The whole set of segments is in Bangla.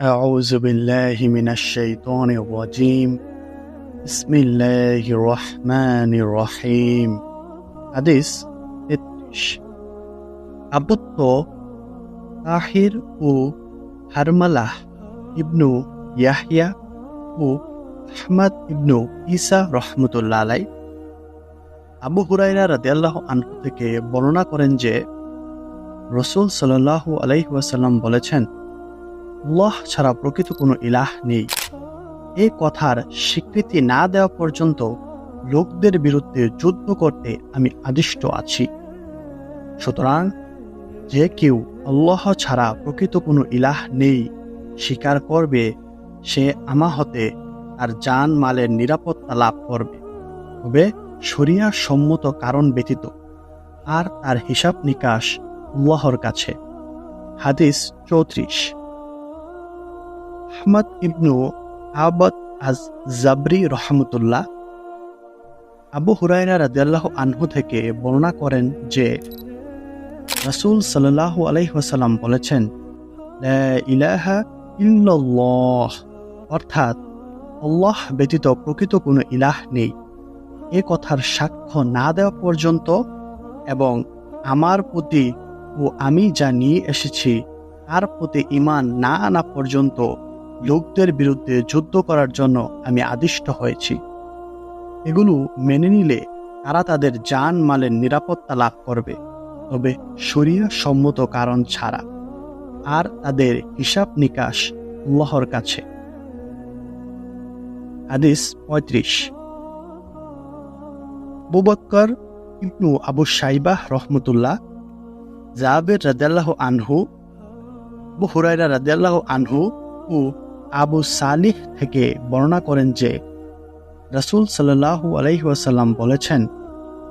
أعوذ بالله من الشيطان الرجيم بسم الله الرحمن الرحيم হাদিস তেত্রিশ আবত্ত তাহির ও হারমালাহ ইবনু ইয়াহিয়া ও আহমদ ইবনু ইসা রহমতুল্লাহ আলাই আবু হুরাইরা রাদিয়াল্লাহু আনহু থেকে বর্ণনা করেন যে রসুল সাল্লাল্লাহু আলাইহি ওয়াসাল্লাম বলেছেন আল্লাহ ছাড়া প্রকৃত কোনো ইলাহ নেই। এই কথার স্বীকৃতি না দেওয়া পর্যন্ত লোকদের বিরুদ্ধে যুদ্ধ করতে আমি আদিষ্ট আছি। সুতরাং যে কেউ আল্লাহ ছাড়া প্রকৃত কোনো ইলাহ নেই, স্বীকার করবে, সে আমা হতে তার জান মালের নিরাপত্তা লাভ করবে। তবে শরিয়া সম্মত কারণ ব্যতীত আর তার হিসাব নিকাশ আল্লাহর কাছে। হাদিস চৌত্রিশ। আহমদ ইবনু আবাদ আজ জাবরি রহমতুল্লাহ। আবু হুরাইরা রাদিয়াল্লাহু আনহু থেকে বর্ণনা করেন যে, রাসূল সাল্লাল্লাহু আলাইহি বলেছেন অর্থাৎ, আল্লাহ ব্যতীত প্রকৃত কোনো ইলাহ নেই। এ কথার সাক্ষ্য না দেওয়া পর্যন্ত এবং আমার প্রতি ও আমি যা নিয়ে এসেছি, তার প্রতি ইমান না আনা পর্যন্ত লোকদের বিরুদ্ধে যুদ্ধ করার জন্য আমি আদিষ্ট হয়েছি। এগুলো মেনে নিলে তারা তাদের জান মালের নিরাপত্তা লাভ করবে। তবে শরীয় সম্মত কারণ ছাড়া। আর তাদের হিসাব নিকাশ আল্লাহর কাছে। হাদিস পঁয়ত্রিশ। বুবক্কর ইবনু আবু সাইবাহ রহমতুল্লাহ, জাবের রাদিয়াল্লাহ আনহু, আবু হুরাইরা রাদিয়াল্লাহ আনহু ও আবু সালিহ থেকে বর্ণনা করেন যে, রাসূল সাল্লাল্লাহু আলাইহি ওয়াসাল্লাম বলেছেন,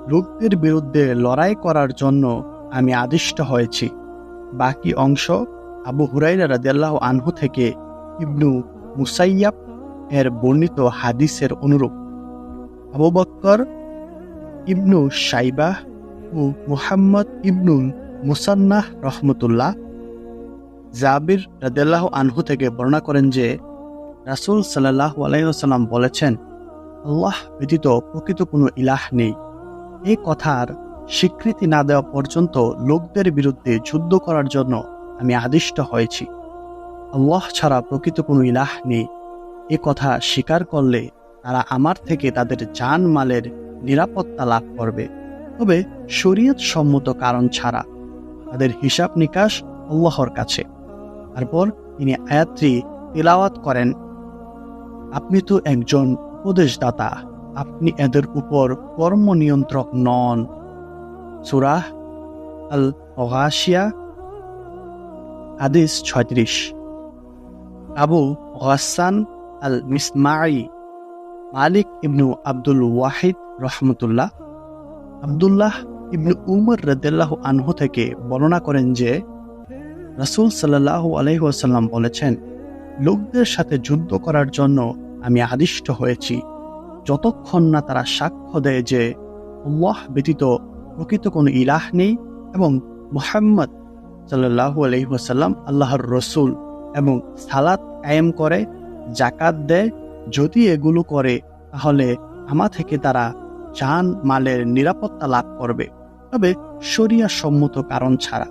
লোকদের বিরুদ্ধে লড়াই করার জন্য আমি আদিষ্ট হয়েছি। বাকি অংশ আবু হুরাইরা রাদিয়াল্লাহু আনহু থেকে ইবনু মুসাইয়াব এর বর্ণিত হাদিসের অনুরূপ। আবু বক্কর, ইবনু সাইবাহ ও মুহাম্মদ ইবনু মুসান্নাহ রহমতুল্লাহ জাবির রাদেল্লাহ আনহু থেকে বর্ণনা করেন যে, রাসুল সাল্লাহ আলাইসাল্লাম বলেছেন, আল্লাহ ব্যতীত প্রকৃত কোনো ইলাহ নেই। এই কথার স্বীকৃতি না দেওয়া পর্যন্ত লোকদের বিরুদ্ধে যুদ্ধ করার জন্য আমি আদিষ্ট হয়েছি। আল্লাহ ছাড়া প্রকৃত কোনো ইলাহ নেই। এ কথা স্বীকার করলে তারা আমার থেকে তাদের জান মালের নিরাপত্তা লাভ করবে। তবে শরীয়ত সম্মত কারণ ছাড়া তাদের হিসাব নিকাশ আল্লাহর কাছে। তারপর তিনি আয়াত্রী তেলাওয়াত করেন, আপনি তো একজন উপদেশদাতা, আপনি এদের উপর কর্ম নিয়ন্ত্রক নন। সুরাহ আল গাশিয়া হাদিস ছয়ত্রিশ। আবু গাসান আল মিসমাই মালিক ইবনু আব্দুল ওয়াহিদ রহমতুল্লাহ, আবদুল্লাহ ইবনু উমর রদাল্লাহ আনহু থেকে বর্ণনা করেন যে রাসুল সাল্লাহ আলহিহাসাল্লাম বলেছেন, লোকদের সাথে যুদ্ধ করার জন্য আমি আদিষ্ট হয়েছি। যতক্ষণ না তারা সাক্ষ্য দেয় যে আল্লাহ ব্যতীত প্রকৃত কোনো ইলাহ নেই এবং মোহাম্মদ সাল্লাহ আলহিহাসাল্লাম আল্লাহর রসুল এবং সালাত কায়েম করে জাকাত দেয়, যদি এগুলো করে, তাহলে আমা থেকে তারা জান মালের নিরাপত্তা লাভ করবে। তবে শরিয়া সম্মত কারণ ছাড়া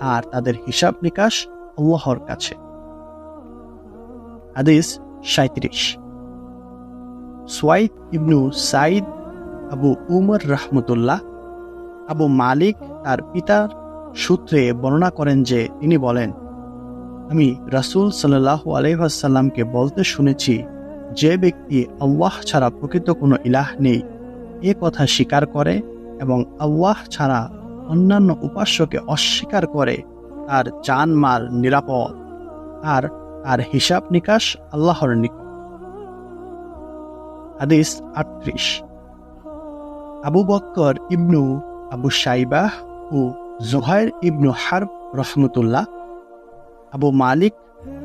আর তাদের হিসাব নিকাশ আল্লাহর কাছে। হাদিস সাঁত্রিশ সোয়াইদ ইবনু সাইদ আবু উমর রহমতুল্লাহ, আবু মালিক তার পিতার সূত্রে বর্ণনা করেন যে তিনি বলেন, আমি রাসুল সাল্লাহ আলহাসাল্লামকে বলতে শুনেছি, যে ব্যক্তি আল্লাহ ছাড়া প্রকৃত কোনো ইলাহ নেই, এ কথা স্বীকার করে এবং আল্লাহ ছাড়া অন্যান্য উপাস্যকে অস্বীকার করে তার চান মাল নিরাপদ, আর তার হিসাব নিকাশ আল্লাহর নিকট। হাদিস আটত্রিশ। Abu Bakkar Ibnu Abu Saibah ও জোহাইর ইবনু হারব রহমতুল্লাহ, আবু মালিক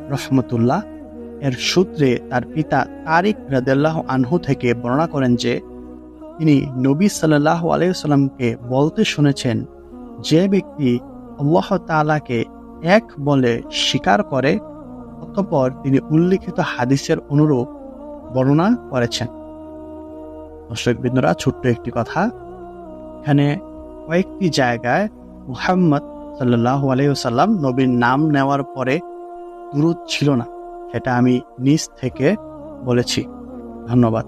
রহমতুল্লাহ এর সূত্রে তার পিতা তারিক রাদেল্লাহ আনহু থেকে বর্ণনা করেন যে, তিনি নবী সাল্লাহ আলাইসাল্লামকে বলতে শুনেছেন যে ব্যক্তি আল্লাহ তালাকে এক বলে স্বীকার করে, অতঃপর তিনি উল্লিখিত হাদিসের অনুরূপ বর্ণনা করেছেন। দর্শক বিন্দুরা, ছোট্ট একটি কথা। এখানে কয়েকটি জায়গায় মুহাম্মদ সাল্লাহ আলাইসাল্লাম নবীর নাম নেওয়ার পরে দুরুদ ছিল না, সেটা আমি নিজ থেকে বলেছি। ধন্যবাদ।